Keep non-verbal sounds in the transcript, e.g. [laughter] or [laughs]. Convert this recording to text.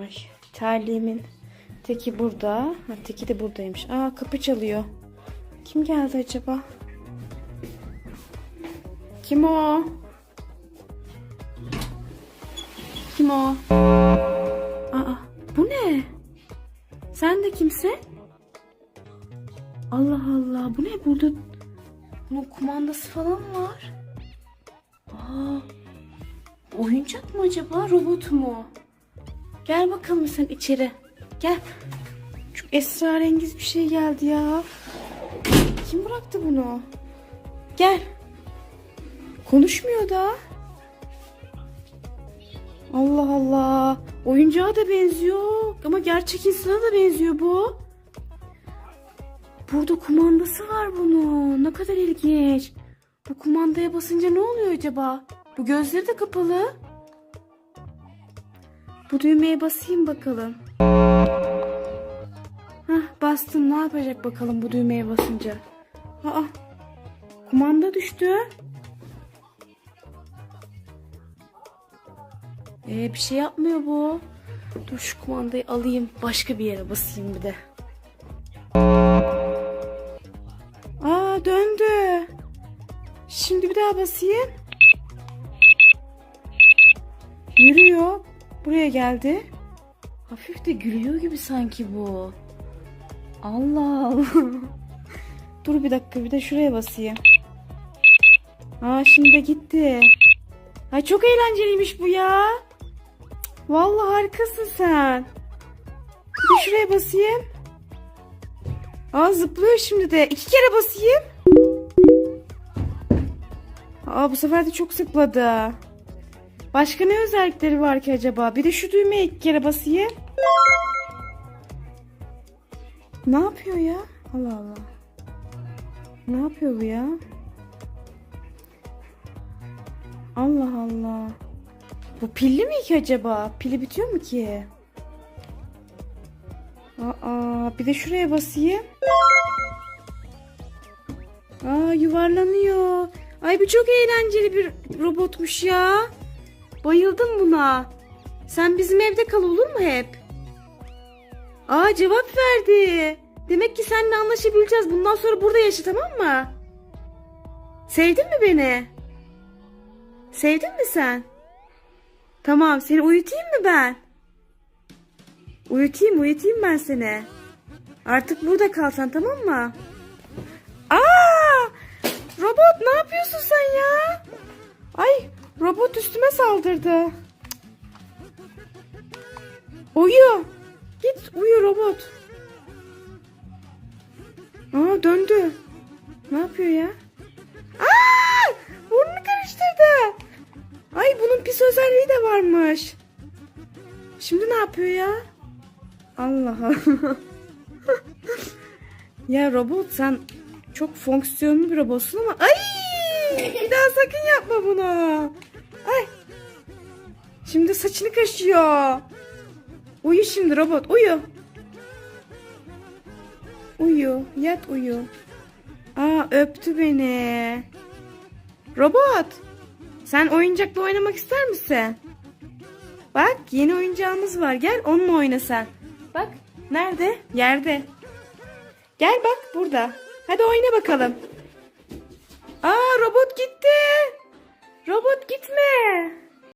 Ay terliğimin teki burada. Ha, teki de buradaymış. Aa kapı çalıyor. Kim geldi acaba? Kim o? Kim o? Aa bu ne? Sen de kimsin? Allah Allah bu ne burada? Bunun kumandası falan var. Aa, oyuncak mı acaba robot mu? Gel bakalım sen içeri. Gel. Çok esrarengiz bir şey geldi ya. Kim bıraktı bunu? Gel. Konuşmuyor da. Allah Allah. Oyuncağa da benziyor. Ama gerçek insana da benziyor bu. Burada kumandası var bunun. Ne kadar ilginç. Bu kumandaya basınca ne oluyor acaba? Bu gözleri de kapalı. Bu düğmeye basayım bakalım. Hah bastım ne yapacak bakalım bu düğmeye basınca. Aa kumanda düştü. Ee, bir şey yapmıyor bu. Dur şu kumandayı alayım. Başka bir yere basayım bir de. Aa döndü. Şimdi bir daha basayım. Yürüyor. Buraya geldi. Hafif de gülüyor gibi sanki bu. Allah Allah. [laughs] Dur bir dakika bir de şuraya basayım. Aa şimdi de gitti. Ay çok eğlenceliymiş bu ya. Vallahi harikasın sen. Bir de şuraya basayım. Aa zıplıyor şimdi de. İki kere basayım. Aa bu sefer de çok zıpladı. Başka ne özellikleri var ki acaba? Bir de şu düğmeye iki kere basayım. Ne yapıyor ya? Allah Allah. Ne yapıyor bu ya? Allah Allah. Bu pilli mi ki acaba? Pili bitiyor mu ki? Aa, bir de şuraya basayım. Aa, yuvarlanıyor. Ay bu çok eğlenceli bir robotmuş ya. Bayıldım buna. Sen bizim evde kal olur mu hep? Aa cevap verdi. Demek ki seninle anlaşabileceğiz. Bundan sonra burada yaşa tamam mı? Sevdin mi beni? Sevdin mi sen? Tamam seni uyutayım mı ben? Uyutayım uyutayım ben seni. Artık burada kalsan tamam mı? Aa! Robot ne yapıyorsun sen ya? Ay robot üstüme saldırdı. Uyu. Git uyu robot. Aa döndü. Ne yapıyor ya? Aa! Burnunu karıştırdı. Ay bunun pis özelliği de varmış. Şimdi ne yapıyor ya? Allah Allah. [laughs] ya robot sen çok fonksiyonlu bir robotsun ama ay bir daha sakın yapma bunu. Ay. Şimdi saçını kaşıyor. Uyu şimdi robot uyu. Uyu yat uyu. Aa öptü beni. Robot. Sen oyuncakla oynamak ister misin? Bak yeni oyuncağımız var. Gel onunla oyna sen. Bak nerede? Yerde. Gel bak burada. Hadi oyna bakalım. Aa robot gitti. Robot gitme.